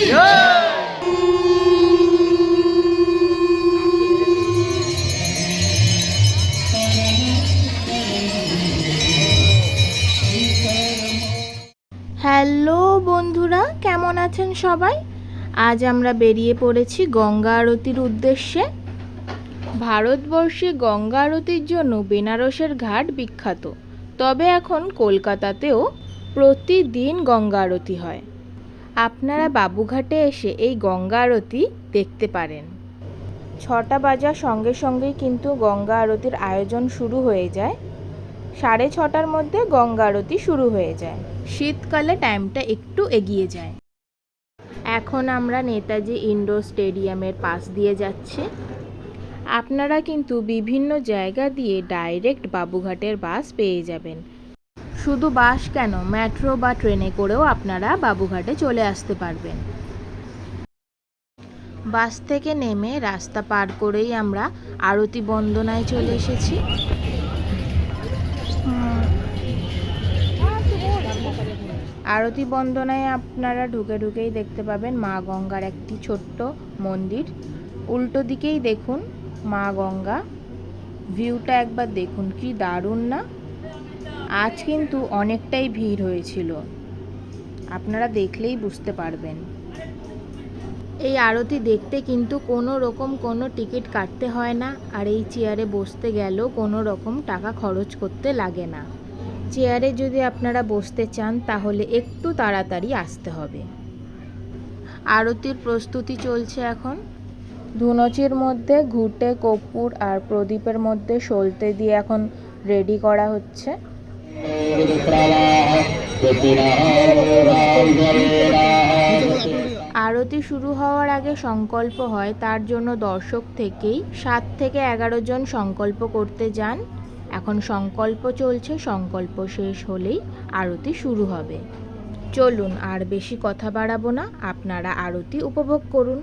Hello বন্ধুরা, কেমন আছেন সবাই? আজ আমরা বেরিয়ে পড়েছি গঙ্গা আরতির উদ্দেশ্যে। ভারতবর্ষে গঙ্গা আরতির জন্য বেনারসের ঘাট বিখ্যাত। তবে এখন কলকাতাতেও প্রতিদিন গঙ্গা আরতি হয়। আপনারা বাবুঘাটে এসে এই গঙ্গা আরতি দেখতে পারেন। ছটা বাজার সঙ্গে সঙ্গেই কিন্তু গঙ্গা আরতির আয়োজন শুরু হয়ে যায়। সাড়ে ছটার মধ্যে গঙ্গা আরতি শুরু হয়ে যায়। শীতকালে টাইমটা একটু এগিয়ে যায়। এখন আমরা নেতাজি ইন্ডোর স্টেডিয়ামের পাশ দিয়ে যাচ্ছি। আপনারা কিন্তু বিভিন্ন জায়গা দিয়ে ডাইরেক্ট বাবুঘাটের বাস পেয়ে যাবেন। শুধু বাস কেন? মেট্রো বা ট্রেনে করেও আপনারা বাবুঘাটে চলে আসতে পারবেন। বাস থেকে নেমে রাস্তা পার করেই আমরা আরতি বন্দনায় চলে এসেছি। আরতি বন্দনায় আপনারা ঢুকে ঢুকেই দেখতে পাবেন মা গঙ্গার একটি ছোট্ট মন্দির। উল্টো দিকেই দেখুন মা গঙ্গা। ভিউটা একবার দেখুন, কি দারুণ না? আজ কিন্তু অনেকটাই ভিড় হয়েছিল। আপনারা দেখলেই বুঝতে পারবেন। এই আরতি দেখতে কিন্তু কোনো রকম কোনো টিকিট কাটতে হয় না, আর এই চেয়ারে বসতে গেলেও কোনো রকম টাকা খরচ করতে লাগে না। চেয়ারে যদি আপনারা বসতে চান, তাহলে একটু তাড়াতাড়ি আসতে হবে। আরতির প্রস্তুতি চলছে এখন। ধুনুচির মধ্যে ঘুটে, কর্পূর আর প্রদীপের মধ্যে সলতে দিয়ে এখন রেডি করা হচ্ছে। আরতি শুরু হওয়ার আগে সংকল্প হয়, তার জন্য দর্শক থেকেই। সাত থেকে এগারো জন সংকল্প করতে যান। এখন সংকল্প চলছে, সংকল্প শেষ হলেই আরতি শুরু হবে। চলুন, আর বেশি কথা বাড়াবো না। আপনারা আরতি উপভোগ করুন।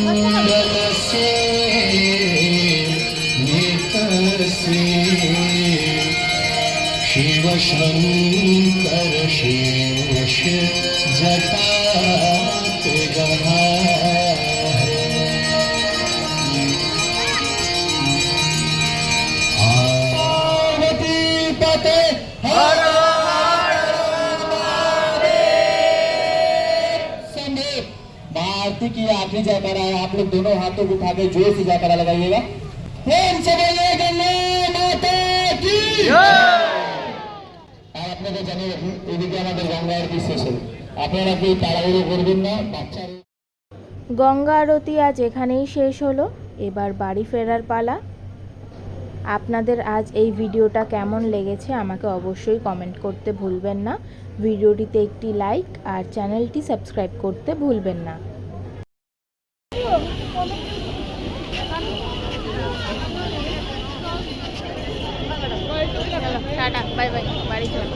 मण्डलसे नितसे शिव शङ्कर शिव शिव जटात भारती की आखिरी जयकारा है आप लोग दोनों हाथों को उठा के जोर से जयकारा लगाइएगा प्रेम से बोलिए गंगा माता की আর আপনাদের জানিয়ে রাখি এদিকে আমাদের গঙ্গা আরতি শেষ হলো আপনারা কি তাড়াহুড়ো করবেন না বাচ্চারা গঙ্গা আরতি আজ এখানেই শেষ হলো এবার বাড়ি ফেরার পালা আপনাদের আজ এই ভিডিওটা কেমন লেগেছে আমাকে অবশ্যই কমেন্ট করতে ভুলবেন না ভিডিওটিতে একটি লাইক আর চ্যানেলটি সাবস্ক্রাইব করতে ভুলবেন না টাটা বাই বাই বাড়ি চলো